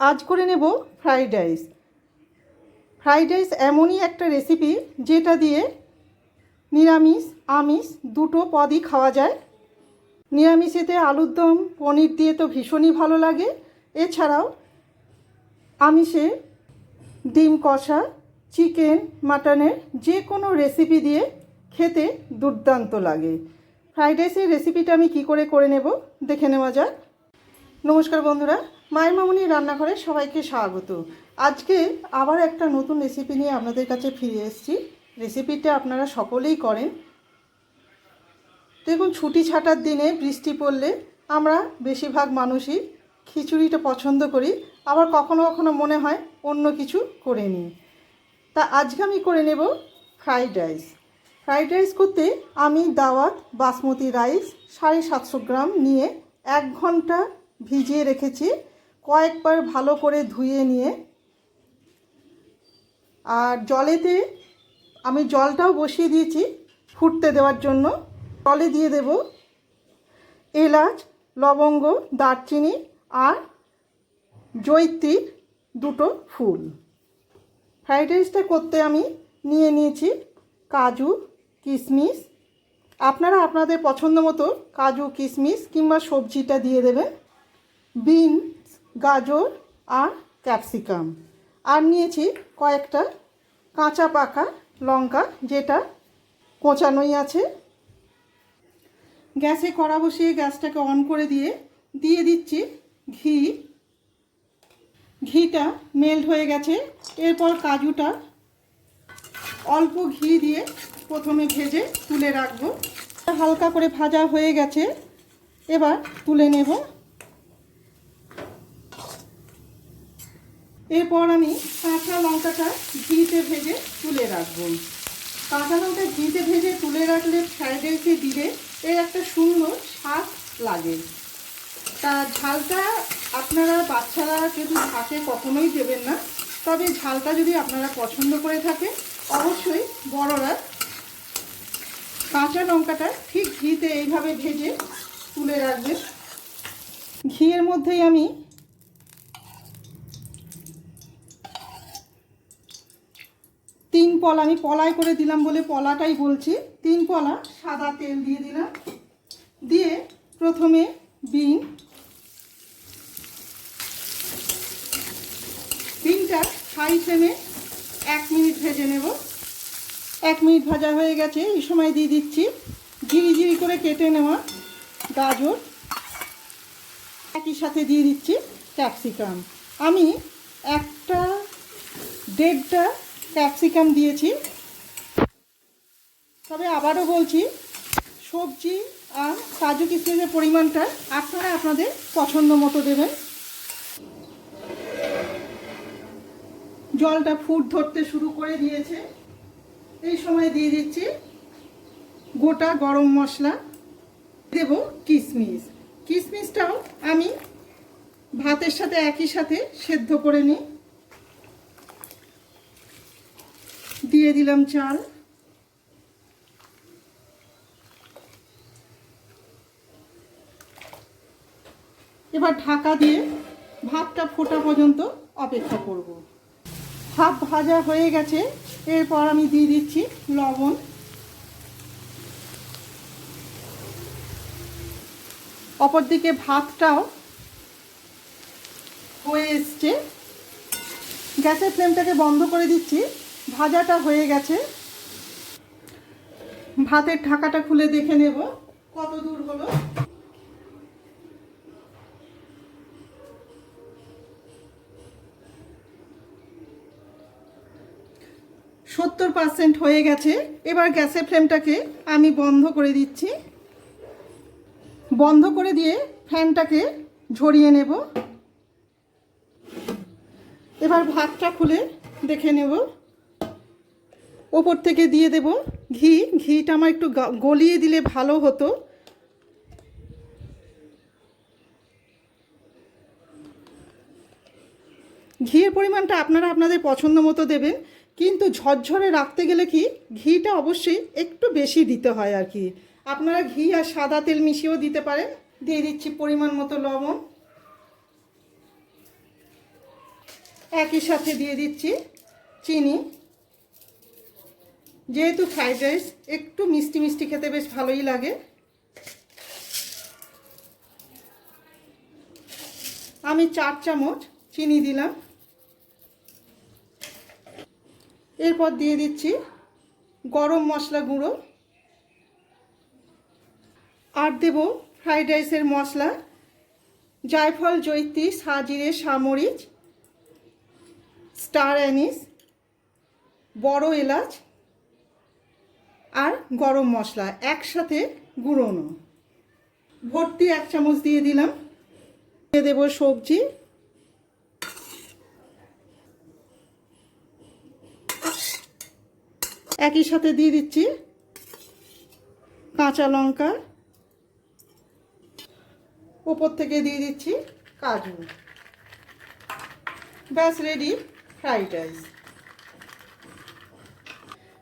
আজ করে নেব ফ্রাইড রাইস ফ্রাইড রাইস এমনই একটা রেসিপি যেটা দিয়ে নিরামিষ, আমিষ দুটো পদই খাওয়া যায়। নিরামিষেতে আলুর দম, পনির দিয়ে তো ভীষণই ভালো লাগে। এছাড়াও আমিষে ডিম কষা, চিকেন, মাটনের যে কোনো রেসিপি দিয়ে খেতে দুর্দান্ত লাগে। ফ্রাইড রাইসের রেসিপিটা আমি কি করে করে নেব? দেখে নেওয়া যাক। নমস্কার বন্ধুরা মায়ের মামুনি রান্নাঘরে সবাইকে স্বাগত। আজকে আবার একটা নতুন রেসিপি নিয়ে আপনাদের কাছে ফিরে এসেছি। রেসিপিটা আপনারা সকলেই করেন। দেখুন, ছুটি ছাটার দিনে বৃষ্টি পড়লে আমরা বেশিরভাগ মানুষই খিচুড়িটা পছন্দ করি। আবার কখনো কখনো মনে হয় অন্য কিছু করে নিই। তা আজকে আমি করে নেব ফ্রাইড রাইস ফ্রাইড রাইস করতে আমি দাওয়াত, বাসমতি রাইস সাড়ে সাতশো গ্রাম নিয়ে এক ঘণ্টা ভিজিয়ে রেখেছি। কয়েকবার ভালো করে ধুয়ে নিয়ে, আর জলেতে আমি জলটাও বসিয়ে দিয়েছি ফুটতে দেওয়ার জন্য। জলে দিয়ে দেব এলাচ, লবঙ্গ, দারচিনি আর জৈত্রীর দুটো ফুল। ফ্রাইড রাইসটা করতে আমি নিয়ে নিয়েছি কাজু কিশমিশ আপনারা আপনাদের পছন্দ মতো কাজু কিশমিশ কিংবা সবজিটা দিয়ে দেবেন। বিনস গাজর আর ক্যাপসিকাম। আর নিয়েছি কয়েকটা কাঁচা পাকা লঙ্কা, যেটা কোচানোই আছে। গ্যাসে কড়া বসিয়ে গ্যাসটাকে অন করে দিয়ে দিয়ে দিচ্ছি ঘি। ঘিটা মেল্ট হয়ে গেছে। এরপর কাজুটা অল্প ঘি দিয়ে প্রথমে ভেজে তুলে রাখব। হালকা করে ভাজা হয়ে গেছে। এবার তুলে নেব এরপর আমি কাঁচা লঙ্কাটা ঘিতে ভেজে তুলে রাখব। কাঁচা লঙ্কা ঘিতে ভেজে তুলে রাখলে ফ্রাইড রাইসে দিলে এর একটা সুন্দর স্বাদ লাগে। তা ঝালটা আপনারা বাচ্চারা যদি থাকে কখনোই দেবেন না, তবে ঝালটা যদি আপনারা পছন্দ করে থাকেন, অবশ্যই বড়রা কাঁচা লঙ্কাটা ঠিক ঘিতে এইভাবে ভেজে তুলে রাখবেন। ঘিয়ের মধ্যেই আমি তিন পলা, আমি পলাই করে দিলাম বলে পলাটাই বলছি। তিন পলা, সাদা তেল দিয়ে দিলাম। দিয়ে প্রথমে বিন। বিনটা হাই ফ্লেমে এক মিনিট ভেজে নেব। এক মিনিট ভাজা হয়ে গেছে, এই সময় দিয়ে দিচ্ছি ঝিরি ঝিরি করে কেটে নেওয়া গাজর। একই সাথে দিয়ে দিচ্ছি ক্যাপসিকাম। আমি একটা দেড়টা ক্যাপসিকাম দিয়েছি। তবে আবারও বলছি, সবজি আর কাজু কিশমিশের পরিমাণটা আপনারা আপনাদের পছন্দ মতো দেবেন। জলটা ফুট ধরতে শুরু করে দিয়েছে। এই সময় দিয়ে দিচ্ছি গোটা গরম মশলা। দেব কিশমিশ। কিশমিশটাও আমি ভাতের সাথে একই সাথে সেদ্ধ করে নিই। দিয়ে দিলাম চাল। এবার ঢাকা দিয়ে ভাতটা ফোটা পর্যন্ত অপেক্ষা করব। ভাত ভাজা হয়ে গেছে, এরপর আমি দিয়ে দিচ্ছি লবণ। অপরদিকে ভাতটাও হয়ে এসছে। গ্যাসের ফ্লেমটাকে বন্ধ করে দিচ্ছি। ভাজাটা হয়ে গেছে। ভাতের ঢাকাটা খুলে দেখে নেব, কত দূর হলো। সত্তর পার্সেন্ট হয়ে গেছে। এবার গ্যাসের ফ্লেমটাকে আমি বন্ধ করে দিচ্ছি। বন্ধ করে দিয়ে ফ্যানটাকে ঝরিয়ে নেব। এবার ভাতটা খুলে দেখে নেব। ওপর থেকে দিয়ে দেব ঘি। ঘিটা আমার একটু গলিয়ে দিলে ভালো হতো। ঘিয়ের পরিমাণটা আপনারা আপনাদের পছন্দ মতো দেবেন, কিন্তু ঝরঝরে রাখতে গেলে কি, ঘিটা অবশ্যই একটু বেশি দিতে হয় আর কি। আপনারা ঘি আর সাদা তেল মিশিয়েও দিতে পারেন। দিয়ে দিচ্ছি পরিমাণ মতো লবণ। একই সাথে দিয়ে দিচ্ছি চিনি। যেহেতু ফ্রাইড রাইস, একটু মিষ্টি মিষ্টি খেতে বেশ ভালোই লাগে। আমি চার চামচ চিনি দিলাম। এরপর দিয়ে দিচ্ছি গরম মশলা গুঁড়ো। আর দেব ফ্রাইড রাইসের মশলা, জায়ফল জৈত্রী সাজিরে সামরিচ স্টার অ্যানিস, বড় এলাচ আর গরম মশলা একসাথে গুঁড়োনো। ভর্তি এক চামচ দিয়ে দিলাম। দিয়ে দেবো সবজি। একই সাথে দিয়ে দিচ্ছি কাঁচা লঙ্কা। ওপর থেকে দিয়ে দিচ্ছি কাজু। ব্যাস রেডি ফ্রাইড রাইস